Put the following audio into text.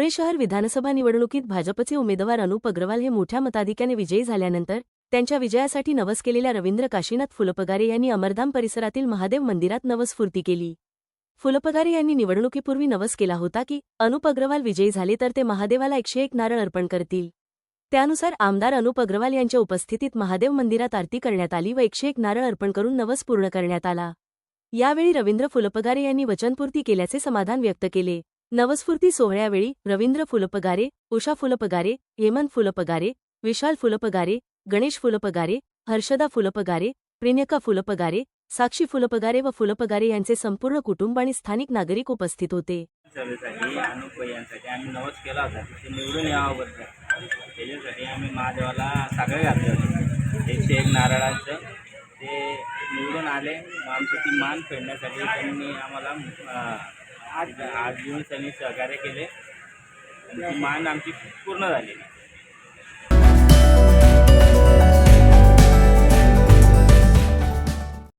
शहर विधानसभा निवडणुकीत भाजपचे उमेदवार अनुप अग्रवाल हे मोठ्या मताधिक्याने विजयी झाल्यानंतर त्यांच्या विजयासाठी नवस केलेल्या रवींद्र काशीनाथ फुलपगारे यांनी अमरधाम परिसरातील महादेव मंदिरात नवसपूर्ती केली. फुलपगारे यांनी निवडणुकीपूर्वी नवस केला होता की अनुप अग्रवाल विजयी झाले तर ते महादेवाला एकशे एक नारळ अर्पण करतील. त्यानुसार आमदार अनुप अग्रवाल यांच्या उपस्थितीत महादेव मंदिरात आरती करण्यात आली व एकशे एक नारळ अर्पण करून नवस पूर्ण करण्यात आला. यावेळी रवींद्र फुलपगारे यांनी वचनपूर्ती केल्याचे समाधान व्यक्त केले. नवस्फूर्ती सोहळ्यावेळी रवींद्र फुलपगारे उषा फुलपगारे हेमंत फुलपगारे विशाल फुलपगारे गणेश फुलपगारे हर्षदा फुलपगारे प्रियंका फुलपगारे साक्षी फुलपगारे व फुलपगारे यांचे संपूर्ण कुटुंब आणि स्थानिक नागरिक उपस्थित होते. सभेसाठी अनुप आम्ही नवस केला होता. ते निवडून यावं त्याच्यासाठी आम्ही महादेवाला साखळे घातले होते. एकशे एक नारळाचं ते निवडून आले आमचं ती मान फेडण्यासाठी त्यांनी आम्हाला आज आज येऊन त्यांनी सहकार्य केले. आणि ती मान आमची पूर्ण झाली